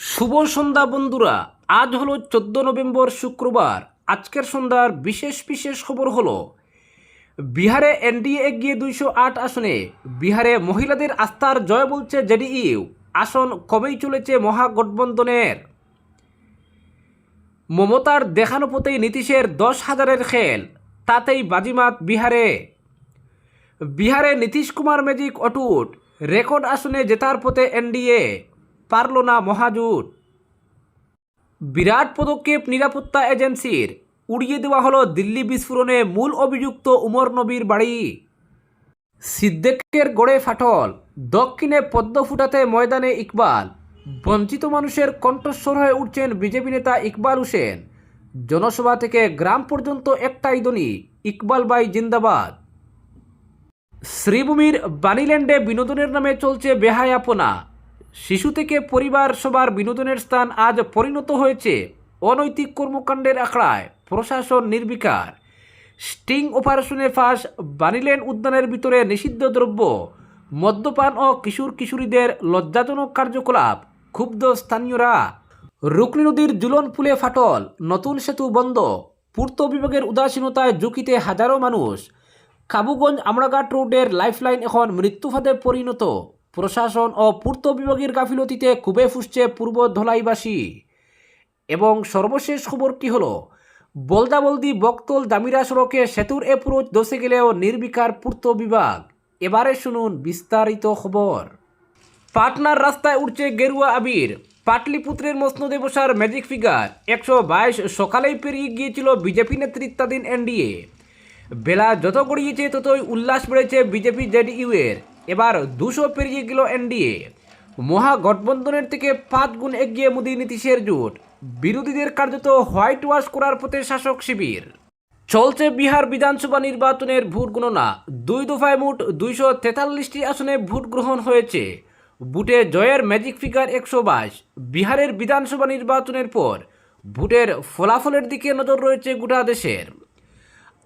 শুভ সন্ধ্যা বন্ধুরা। আজ হলো চোদ্দ নভেম্বর শুক্রবার। আজকের সন্ধ্যার বিশেষ বিশেষ খবর হলো, বিহারে এনডিএ এগিয়ে দুইশো আট আসনে, বিহারে মহিলাদের আস্থার জয় বলছে জেডিইউ। আসন কবেই চলেছে মহাগঠবন্ধনের মমতার দেখানো পথেই নীতিশের দশ হাজারের খেল, তাতেই বাজিমাত বিহারে। বিহারে নীতিশ কুমার ম্যাজিক অটুট, রেকর্ড আসনে জেতার পথে এনডিএ। পারল না মহাজোট। বিরাট পদক্ষেপ নিরাপত্তা এজেন্সির। উড়িয়ে দেওয়া হলো দিল্লি বিস্ফোরণে মূল অভিযুক্ত উমর নবীর বাড়ি। সিদ্দিকের গড়ে ফাটল। দক্ষিণে পদ্ম ফুটাতে ময়দানে ইকবাল। বঞ্চিত মানুষের কণ্ঠস্বর হয়ে উঠছেন বিজেপি নেতা ইকবাল হোসেন। জনসভা থেকে গ্রাম পর্যন্ত একটাই ধ্বনি, ইকবাল বাই জিন্দাবাদ। শ্রীভূমির বানিল্যান্ডে বিনোদনের নামে চলছে বেহায়াপনা। শিশু থেকে পরিবার সবার বিনোদনের স্থান আজ পরিণত হয়েছে। অনৈতিক কর্মকাণ্ডের আখড়ায় প্রশাসন নির্বিকার। স্টিং অপারেশনে ফাঁস বানিলেন উদ্যানের ভিতরে নিষিদ্ধ দ্রব্য। মদ্যপান ও কিশোর কিশোরীদের লজ্জাজনক কার্যকলাপ, ক্ষুব্ধ স্থানীয়রা। রুকনি নদীর জুলন ফুলে ফাটল, নতুন সেতু বন্ধ। পূর্ত বিভাগের উদাসীনতায় ঝুঁকিতে হাজারো মানুষ। কাবুগঞ্জ আমরাঘাট রোডের লাইফলাইন এখন মৃত্যুফাদে পরিণত। প্রশাসন ও পূর্ত বিভাগের গাফিলতিতে খুবে ফুসছে পূর্ব ধলাইবাসী। এবং সর্বশেষ খবরটি হল? বলদাবলদি বক্তল দামিরা সড়কে সেতুর এপ্রোচ দশে গেলেও নির্বিকার পূর্ত বিভাগ। এবারে শুনুন বিস্তারিত খবর। পাটনার রাস্তায় উঠছে গেরুয়া আবির। পাটলিপুত্রের মসনদে বসার ম্যাজিক ফিগার। একশো বাইশ সকালেই পেরিয়ে গিয়েছিল বিজেপি নেতৃত্বাধীন এনডিএ। বেলা যত গড়িয়েছে ততই উল্লাস বেড়েছে বিজেপি জেডিইউ এর এবার দুশো পেরিয়ে গেল এনডিএ। মহাগঠবন্ধনের থেকে পাঁচ গুণ এগিয়ে মোদী নীতিশের জোট। বিরোধীদের কার্যত হোয়াইট ওয়াশ করার পথে শাসক শিবির। চলছে বিহার বিধানসভা নির্বাচনের ভোট গণনা। দুই দফায় মোট দুইশো তেতাল্লিশটি আসনে ভোট গ্রহণ হয়েছে। বুটে জয়ের ম্যাজিক ফিগার একশো বাইশ। বিহারের বিধানসভা নির্বাচনের পর ভোটের ফলাফলের দিকে নজর রয়েছে গোটা দেশের।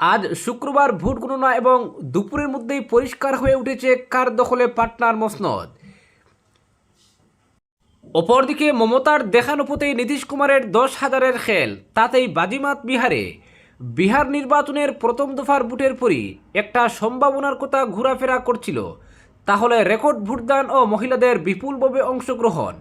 আজ শুক্রবার ভোট গণনা এবং দুপুরের মধ্যেই পরিষ্কার হয়ে উঠেছে কার দখলে পাটনার মসনদ। অপরদিকে মমতার দেখানো পথেই নীতিশ কুমারের দশ হাজারের খেল, তাতেই বাজিমাত বিহারে। বিহার নির্বাচনের প্রথম দফার ভোটের পরই একটা সম্ভাবনার কথা ঘোরাফেরা করছিল। তাহলে রেকর্ড ভোটদান ও মহিলাদের বিপুলভাবে অংশগ্রহণ।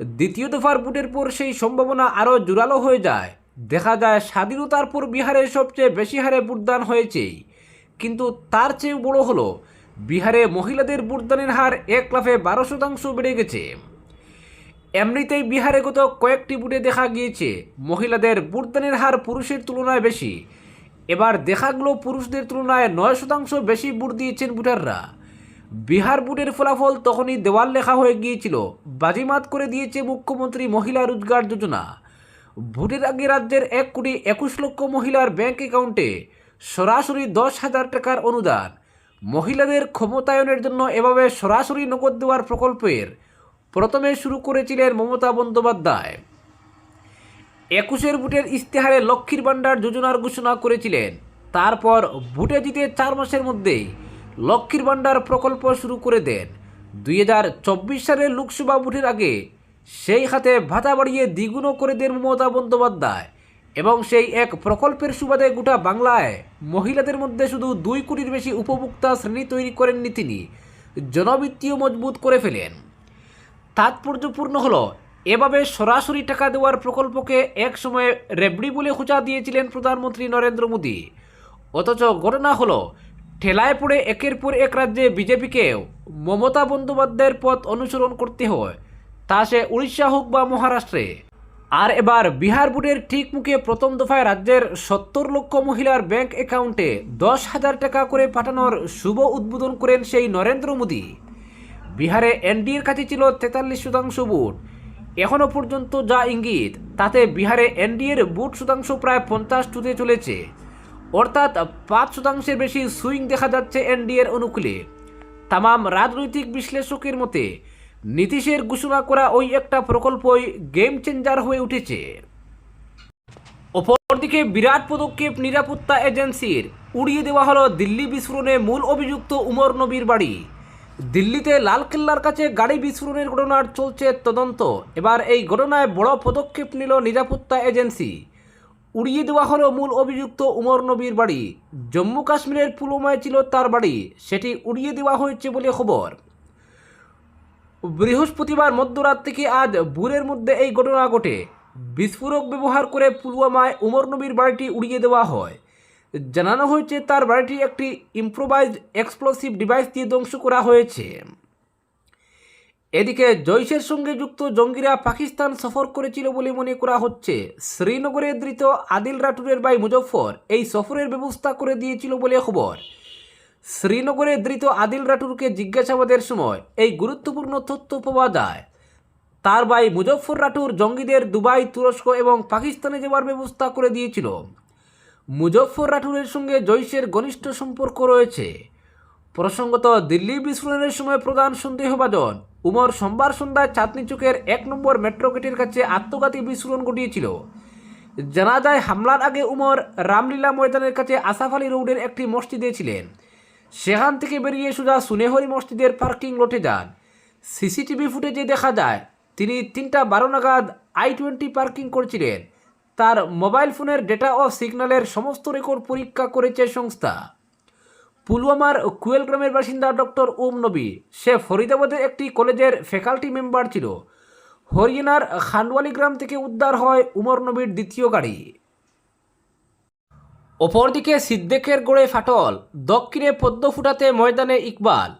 দ্বিতীয় দফার ভোটের পর সেই সম্ভাবনা আরও জোরালো হয়ে যায়। দেখা যায় স্বাধীনতার পর বিহারে সবচেয়ে বেশি হারে ভোটদান হয়েছেই কিন্তু তার চেয়ে বড় হলো, বিহারে মহিলাদের ভোটদানের হার এক লাফে বারো শতাংশ বেড়ে গেছে। এমনিতেই বিহারে গত কয়েকটি বুটে দেখা গিয়েছে, মহিলাদের ভোটদানের হার পুরুষের তুলনায় বেশি। এবার দেখা গেল পুরুষদের তুলনায় নয় শতাংশ বেশি ভোট দিয়েছেন ভোটাররা। বিহার বুটের ফলাফল তখনই দেওয়াল লেখা হয়ে গিয়েছিল, বাজিমাত করে দিয়েছে মুখ্যমন্ত্রী মহিলা রোজগার যোজনা। ভোটের আগে রাজ্যের এক কোটি একুশ লক্ষ মহিলার ব্যাংক অ্যাকাউন্টে সরাসরি দশ হাজার টাকার অনুদান। মহিলাদের ক্ষমতায়নের জন্য এভাবে সরাসরি নগদ দেওয়ার প্রকল্পের প্রথমে শুরু করেছিলেন মমতা বন্দ্যোপাধ্যায়। একুশের ভোটের ইশতেহারে লক্ষ্মীর ভাণ্ডার যোজনার ঘোষণা করেছিলেন। তারপর ভোটে জিতে চার মাসের মধ্যেই লক্ষ্মীর ভাণ্ডার প্রকল্প শুরু করে দেন। দুই হাজার চব্বিশ সালের লোকসভা ভোটের আগে সেই হাতে ভাতা বাড়িয়ে দ্বিগুণও করে দেন মমতা বন্দ্যোপাধ্যায়। এবং সেই এক প্রকল্পের সুবাদে গোটা বাংলায় মহিলাদের মধ্যে শুধু দুই কোটির বেশি উপভোক্তা শ্রেণি তৈরি করেননি তিনি। জনবৃত্তিও মজবুত করে ফেলেন। তাৎপর্যপূর্ণ হলো, এভাবে সরাসরি টাকা দেওয়ার প্রকল্পকে এক সময় রেবড়ি বলে খোঁচা দিয়েছিলেন প্রধানমন্ত্রী নরেন্দ্র মোদী। অথচ ঘটনা হলো, ঠেলায় পড়ে একের পর এক রাজ্যে বিজেপিকেও মমতা বন্দ্যোপাধ্যায়ের পথ অনুসরণ করতে হয়। তা সে উড়িষ্যা হোক বা মহারাষ্ট্রে। আর এবার বিহার বোর্ডের ঠিক মুখে প্রথম দফায় রাজ্যের সত্তর লক্ষ মহিলার ব্যাংক অ্যাকাউন্টে দশ হাজার টাকা করে পাঠানোর শুভ উদ্বোধন করেন সেই নরেন্দ্র মোদী। বিহারে এনডিএর কাছে ছিল তেতাল্লিশ শতাংশ ভোট। এখনও পর্যন্ত যা ইঙ্গিত, তাতে বিহারে এনডিএর ভোট শতাংশ প্রায় পঞ্চাশ টুতে চলেছে। অর্থাৎ পাঁচ শতাংশের বেশি সুইং দেখা যাচ্ছে এনডিএর অনুকূলে। তামাম রাজনৈতিক বিশ্লেষকের মতে নীতিশের ঘোষণা করা ওই একটা প্রকল্পই গেম চেঞ্জার হয়ে উঠেছে। অপরদিকে বিরাট পদক্ষেপ নিরাপত্তা এজেন্সির, উড়িয়ে দেওয়া হলো দিল্লি বিস্ফোরণে মূল অভিযুক্ত উমর নবীর বাড়ি। দিল্লিতে লালকেল্লার কাছে গাড়ি বিস্ফোরণের ঘটনার চলছে তদন্ত। এবার এই ঘটনায় বড় পদক্ষেপ নিল নিরাপত্তা এজেন্সি। উড়িয়ে দেওয়া হলো মূল অভিযুক্ত উমর নবীর বাড়ি। জম্মু কাশ্মীরের পুলওয়ামায় ছিল তার বাড়ি। সেটি উড়িয়ে দেওয়া হয়েছে বলে খবর। বৃহস্পতিবার মধ্যরাত থেকে আজ ভোরের মধ্যে এই ঘটনা ঘটে। বিস্ফোরক ব্যবহার করে পুলওয়ামায় উমর নবীর বাড়িটি উড়িয়ে দেওয়া হয়। জানানো হয়েছে তার বাড়িটি একটি ইম্প্রোভাইজড এক্সপ্লোসিভ ডিভাইস দিয়ে ধ্বংস করা হয়েছে। এদিকে জৈশের সঙ্গে যুক্ত জঙ্গিরা পাকিস্তান সফর করেছিল বলে মনে করা হচ্ছে। শ্রীনগরে ধৃত আদিল রাঠুরের ভাই মুজফর এই সফরের ব্যবস্থা করে দিয়েছিল বলে খবর। শ্রীনগরে ধৃত আদিল রাঠুরকে জিজ্ঞাসাবাদের সময় এই গুরুত্বপূর্ণ তথ্য পাওয়া যায়। তার ভাই মুজফর রাঠুর জঙ্গিদের দুবাই, তুরস্ক এবং পাকিস্তানে যাওয়ার ব্যবস্থা করে দিয়েছিল। মুজফর রাঠুরের সঙ্গে জৈশের ঘনিষ্ঠ সম্পর্ক রয়েছে। প্রসঙ্গত, দিল্লি বিস্ফোরণের সময় প্রধান সন্দেহভাজন উমর সোমবার সন্ধ্যায় চাঁদনি চুকের এক নম্বর মেট্রো গেটের কাছে আত্মঘাতী বিস্ফোরণ ঘটিয়েছিল। জানা যায়, হামলার আগে উমর রামলীলা ময়দানের কাছে আসাফ আলী রোডের একটি মসজিদে ছিলেন। সেখান থেকে বেরিয়ে সোজা সুনেহরি মসজিদের পার্কিং লটে যান। সিসিটিভি ফুটেজে দেখা যায়, তিনি তিনটা বারো নাগাদ আই টোয়েন্টি পার্কিং করছিলেন। তার মোবাইল ফোনের ডেটা ও সিগন্যালের সমস্ত রেকর্ড পরীক্ষা করেছে সংস্থা। পুলওয়ামার কুয়েল গ্রামের বাসিন্দা ডক্টর ওম নবী, সে ফরিদাবাদের একটি কলেজের ফ্যাকাল্টি মেম্বার ছিল। হরিয়ানার খানওয়ালি গ্রাম থেকে উদ্ধার হয় উমর নবীর দ্বিতীয় গাড়ি। অপরদিকে সিদ্দেকের গোড়ে ফাটল, দক্ষিণে পদ্ম ফুটাতে ময়দানে ইকবাল।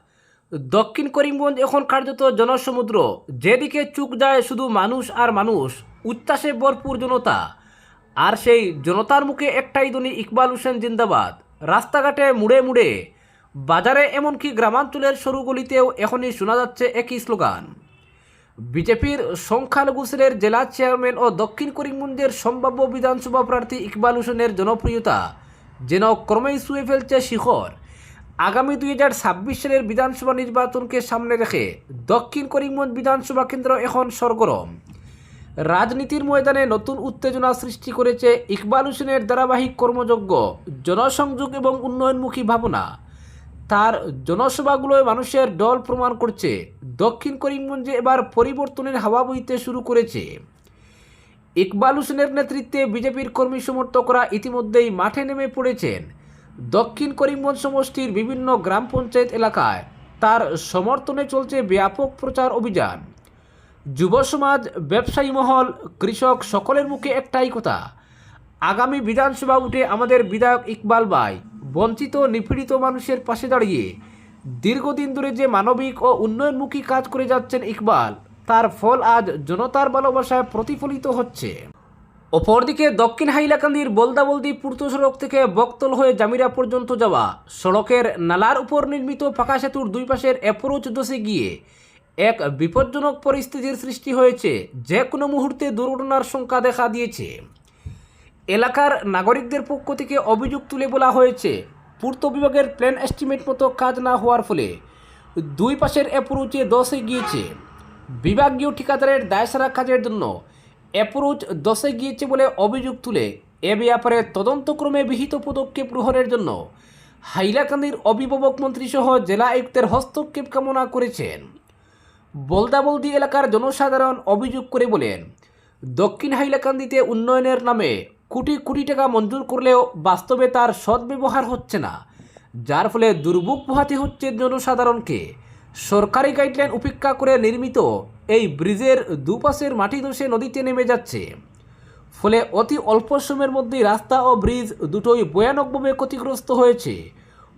দক্ষিণ করিমগঞ্জ এখন কার্যত জনসমুদ্র, যেদিকে চুক যায় শুধু মানুষ আর মানুষ, উচ্ছ্বাসে ভরপুর জনতা। আর সেই জনতার মুখে একটাই ধ্বনি ইকবাল হোসেন জিন্দাবাদ। রাস্তাঘাটে মুড়ে মুড়ে। বাজারে এমনকি গ্রামাঞ্চলের সরু গলিতেও এখনই শোনা যাচ্ছে একই স্লোগান। বিজেপির সংখ্যালঘু সেলের জেলা চেয়ারম্যান ও দক্ষিণ করিমগঞ্জের সম্ভাব্য বিধানসভা প্রার্থী ইকবাল হোসেনের জনপ্রিয়তা যেন ক্রমেই শুয়ে ফেলছে শিখর। আগামী দুই হাজার ছাব্বিশ সালের বিধানসভা নির্বাচনকে সামনে রেখে দক্ষিণ করিমগঞ্জ বিধানসভা কেন্দ্র এখন সরগরম। রাজনীতির ময়দানে নতুন উত্তেজনা সৃষ্টি করেছে ইকবাল হোসেনের ধারাবাহিক কর্মযজ্ঞ, জনসংযোগ এবং উন্নয়নমুখী ভাবনা। তার জনসভাগুলোয় মানুষের দল প্রমাণ করছে। দক্ষিণ করিমগঞ্জে এবার পরিবর্তনের হাওয়া বইতে শুরু করেছে। ইকবাল হোসেনের নেতৃত্বে বিজেপির কর্মী সমর্থকরা ইতিমধ্যেই মাঠে নেমে পড়েছেন। দক্ষিণ করিমগঞ্জ সমষ্টির বিভিন্ন গ্রাম পঞ্চায়েত এলাকায় তার সমর্থনে চলছে ব্যাপক প্রচার অভিযান। যুব সমাজ, ব্যবসায়ী মহল, কৃষক সকলের মুখে একটাই কথা। আগামী বিধানসভা উঠে আমাদের বিধায়ক ইকবাল ভাই বঞ্চিত নিপীড়িত মানুষের পাশে দাঁড়িয়ে দীর্ঘদিন ধরে যে মানবিক ও উন্নয়নমুখী কাজ করে যাচ্ছেন ইকবাল, তার ফল আজ জনতার ভালোবাসায় প্রতিফলিত হচ্ছে। অপরদিকে দক্ষিণ হাইলাকান্দির বলদাবলদি পূর্ত সড়ক থেকে বক্তল হয়ে জামিরা পর্যন্ত যাওয়া সড়কের নালার উপর নির্মিত পাকা সেতুর দুই পাশের অ্যাপ্রোচ দোষে গিয়ে এক বিপজ্জনক পরিস্থিতির সৃষ্টি হয়েছে, যে কোনো মুহূর্তে দুর্ঘটনার সংখ্যা দেখা দিয়েছে। এলাকার নাগরিকদের পক্ষ থেকে অভিযোগ তুলে বলা হয়েছে, পূর্ত বিভাগের প্ল্যান এস্টিমেট মতো কাজ না হওয়ার ফলে দুই পাশের অ্যাপ্রোচে দশে গিয়েছে। বিভাগীয় ঠিকাদারের দায়সারা কাজের জন্য অ্যাপ্রোচ দশে গিয়েছে বলে অভিযোগ তুলে এ ব্যাপারে তদন্তক্রমে বিহিত পদক্ষেপ গ্রহণের জন্য হাইলাকান্দির অভিভাবক মন্ত্রী সহ জেলা আয়ুক্তের হস্তক্ষেপ কামনা করেছেন। বলদাবলদি এলাকার জনসাধারণ অভিযোগ করে বলেন, দক্ষিণ হাইলাকান্দিতে উন্নয়নের নামে কোটি কোটি টাকা মঞ্জুর করলেও বাস্তবে তার সদ্ব্যবহার হচ্ছে না। যার ফলে দুর্ভোগ পোহাতে হচ্ছে জনসাধারণকে। সরকারি গাইডলাইন উপেক্ষা করে নির্মিত এই ব্রিজের দুপাশের মাটি ধসে নদীতে নেমে যাচ্ছে। ফলে অতি অল্প সময়ের মধ্যেই রাস্তা ও ব্রিজ দুটোই ভয়ানকভাবে ক্ষতিগ্রস্ত হয়েছে।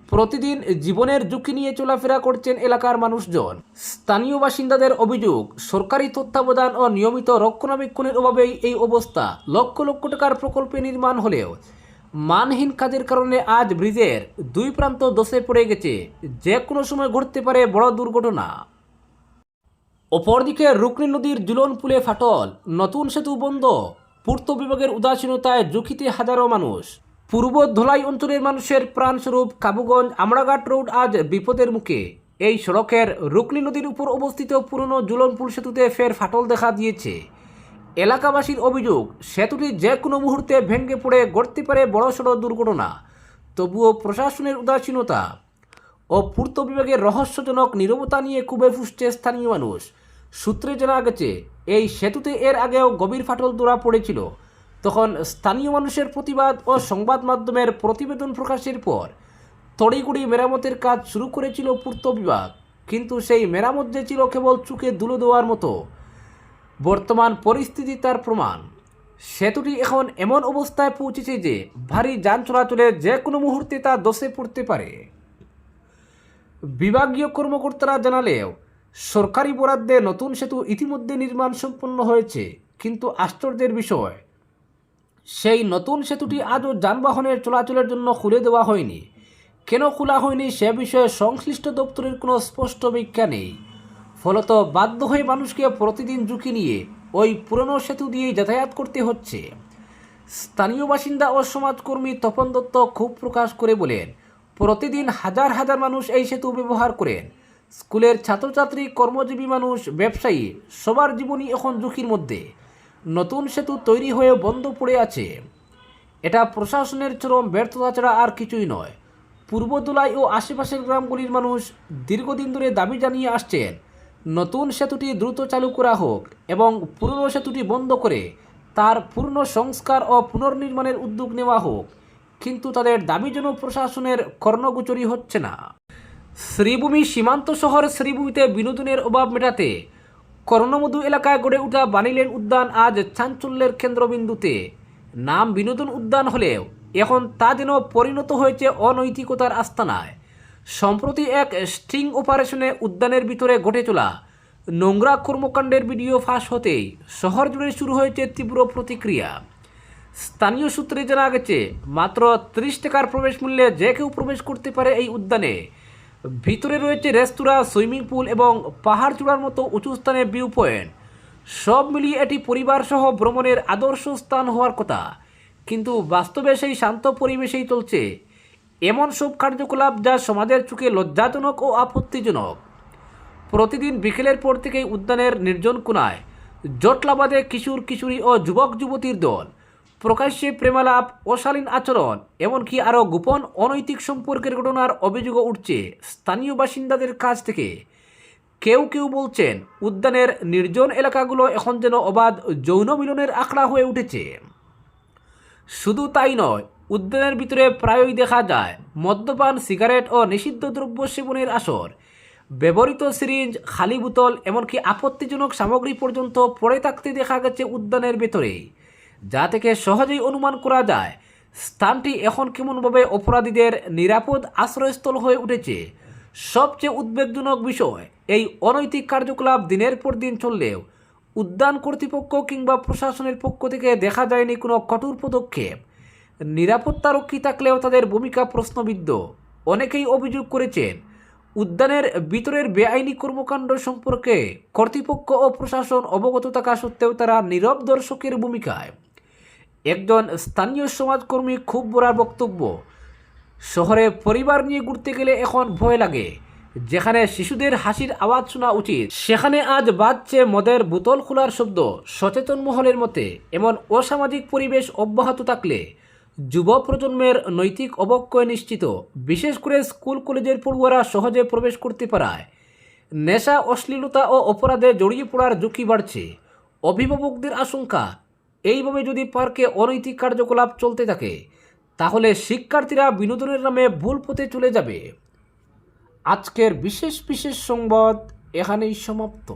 প্রতিদিন জীবনের ঝুঁকি নিয়ে চলাফেরা করছেন এলাকার মানুষজন। স্থানীয় বাসিন্দাদের অভিযোগ, সরকারি তত্ত্বাবধান ও নিয়মিত রক্ষণাবেক্ষণের অভাবেই এই অবস্থা। লক্ষ লক্ষ টাকার প্রকল্পে নির্মাণ হলেও মানহীন কাজের কারণে আজ ব্রিজের দুই প্রান্ত দশে পড়ে গেছে। যে কোনো সময় ঘটতে পারে বড় দুর্ঘটনা। অপরদিকে রুকনি নদীর জুলন পুলে ফাটল। নতুন সেতু বন্ধ। পূর্ত বিভাগের উদাসীনতায় ঝুঁকিতে হাজারো মানুষ। পূর্ব ধলাই অঞ্চলের মানুষের প্রাণস্বরূপ কাবুগঞ্জ আমড়াঘাট রোড আজ বিপদের মুখে। এই সড়কের রুকনি নদীর উপর অবস্থিত পুরনো জুলনপুল সেতুতে ফের ফাটল দেখা দিয়েছে। এলাকাবাসীর অভিযোগ, সেতুটি যে কোনো মুহূর্তে ভেঙে পড়ে, গড়তে পারে বড়সড় দুর্ঘটনা। তবুও প্রশাসনের উদাসীনতা ও পূর্ত বিভাগের রহস্যজনক নীরবতা নিয়ে খুবই ফুসছে স্থানীয় মানুষ। সূত্রে জানা গেছে, এই সেতুতে এর আগেও গভীর ফাটল ধরা পড়েছিল। তখন স্থানীয় মানুষের প্রতিবাদ ও সংবাদ মাধ্যমের প্রতিবেদন প্রকাশের পর তড়িগুড়ি মেরামতের কাজ শুরু করেছিল পূর্ত বিভাগ। কিন্তু সেই মেরামত যে ছিল কেবল চুকে দুলো দেওয়ার মতো। বর্তমান পরিস্থিতি তার প্রমাণ। সেতুটি এখন এমন অবস্থায় পৌঁছেছে যে ভারী যান চলাচলে যে কোনো মুহূর্তে তা দোষে পড়তে পারে। বিভাগীয় কর্মকর্তারা জানালেও, সরকারি বরাদ্দে নতুন সেতু ইতিমধ্যে নির্মাণ সম্পন্ন হয়েছে, কিন্তু আশ্চর্যের বিষয় সেই নতুন সেতুটি আজও যানবাহনের চলাচলের জন্য খুলে দেওয়া হয়নি। কেন খোলা হয়নি সে বিষয়ে সংশ্লিষ্ট দপ্তরের কোনো স্পষ্ট ব্যাখ্যা নেই। ফলত বাধ্য হয়ে মানুষকে প্রতিদিন ঝুঁকি নিয়ে ওই পুরনো সেতু দিয়েই যাতায়াত করতে হচ্ছে। স্থানীয় বাসিন্দা ও সমাজকর্মী তপন দত্ত ক্ষোভ প্রকাশ করে বলেন, প্রতিদিন হাজার হাজার মানুষ এই সেতু ব্যবহার করেন। স্কুলের ছাত্রছাত্রী, কর্মজীবী মানুষ, ব্যবসায়ী, সবার জীবনই এখন ঝুঁকির মধ্যে। নতুন সেতু তৈরি হয়ে বন্ধ পড়ে আছে। এটা প্রশাসনের চরম ব্যর্থতা ছাড়া আর কিছুই নয়। পূর্বদোলাই ও আশেপাশের গ্রামগুলির মানুষ দীর্ঘদিন ধরে দাবি জানিয়ে আসছেন, নতুন সেতুটি দ্রুত চালু করা হোক এবং পুরনো সেতুটি বন্ধ করে তার পূর্ণ সংস্কার ও পুনর্নির্মাণের উদ্যোগ নেওয়া হোক, কিন্তু তাদের দাবি যেন প্রশাসনের কর্ণগোচরী হচ্ছে না। শ্রীভূমি সীমান্ত শহর শ্রীভূমিতে বিনোদনের অভাব মেটাতে কর্ণমধু এলাকায় গড়ে ওঠা বানিলেন উদ্যান আজ চাঞ্চল্যের কেন্দ্রবিন্দুতে। নাম বিনোদন উদ্যান হলেও এখন তা যেন পরিণত হয়েছে অনৈতিকতার আস্তানায়। সম্প্রতি এক স্ট্রিং অপারেশনে উদ্যানের ভিতরে ঘটে চলা নোংরা কর্মকাণ্ডের ভিডিও ফাঁস হতেই শহর জুড়ে শুরু হয়েছে তীব্র প্রতিক্রিয়া। স্থানীয় সূত্রে জানা গেছে, মাত্র ত্রিশ টাকার প্রবেশ মূল্যে যে কেউ প্রবেশ করতে পারে এই উদ্যানে। ভিতরে রয়েছে রেস্তোরাঁ, সুইমিং পুল এবং পাহাড় চূড়ার মতো উঁচু স্থানে ভিউ পয়েন্ট সব মিলিয়ে এটি পরিবার সহ ভ্রমণের আদর্শ স্থান হওয়ার কথা। কিন্তু বাস্তবে সেই শান্ত পরিবেশেই চলছে এমন সব কার্যকলাপ যা সমাজের চোখে লজ্জাজনক ও আপত্তিজনক। প্রতিদিন বিকেলের পর থেকেই উদ্যানের নির্জন কোনায় জটলাবাদে কিশোর কিশোরী ও যুবক যুবতীর দল প্রকাশ্যে প্রেমালাপ, অশালীন আচরণ, এমনকি আরও গোপন অনৈতিক সম্পর্কের ঘটনার অভিযোগও উঠছে স্থানীয় বাসিন্দাদের কাছ থেকে। কেউ কেউ বলছেন, উদ্যানের নির্জন এলাকাগুলো এখন যেন অবাধ যৌন মিলনের আখড়া হয়ে উঠেছে। শুধু তাই নয়, উদ্যানের ভিতরে প্রায়ই দেখা যায় মদ্যপান, সিগারেট ও নিষিদ্ধ দ্রব্য সেবনের আসর। ব্যবহৃত সিরিঞ্জ, খালি বোতল, এমনকি আপত্তিজনক সামগ্রী পর্যন্ত পড়ে থাকতে দেখা গেছে উদ্যানের ভেতরেই। যা থেকে সহজেই অনুমান করা যায়, স্থানটি এখন কেমনভাবে অপরাধীদের নিরাপদ আশ্রয়স্থল হয়ে উঠেছে। সবচেয়ে উদ্বেগজনক বিষয়, এই অনৈতিক কার্যকলাপ দিনের পর দিন চললেও উদ্যান কর্তৃপক্ষ কিংবা প্রশাসনের পক্ষ থেকে দেখা যায়নি কোনো কঠোর পদক্ষেপ। নিরাপত্তারক্ষী থাকলেও তাদের ভূমিকা প্রশ্নবিদ্ধ। অনেকেই অভিযোগ করেছেন, উদ্যানের ভিতরের বেআইনি কর্মকাণ্ড সম্পর্কে কর্তৃপক্ষ ও প্রশাসন অবগত থাকা সত্ত্বেও তারা নীরব দর্শকের ভূমিকায় একজন স্থানীয় সমাজকর্মী খুব বড় বক্তব্য। শহরে পরিবার নিয়ে ঘুরতে গেলে এখন ভয় লাগে, যেখানে শিশুদের হাসির আওয়াজ শোনা উচিত। সেখানে আজ বাজছে মদের বোতল খোলার শব্দ। সচেতন মহলের মতে, এমন অসামাজিক পরিবেশ অব্যাহত থাকলে যুব প্রজন্মের নৈতিক অবক্ষয় নিশ্চিত। বিশেষ করে স্কুল, কলেজের পড়ুয়ারা সহজে প্রবেশ করতে পারায়। নেশা, অশ্লীলতা ও অপরাধে জড়িয়ে পড়ার ঝুঁকি বাড়ছে। অভিভাবকদের আশঙ্কা এইভাবে যদি পার্কে অনৈতিক কার্যকলাপ চলতে থাকে, তাহলে শিক্ষার্থীরা বিনোদনের নামে ভুল পথে চলে যাবে। আজকের বিশেষ বিশেষ সংবাদ এখানেই সমাপ্ত।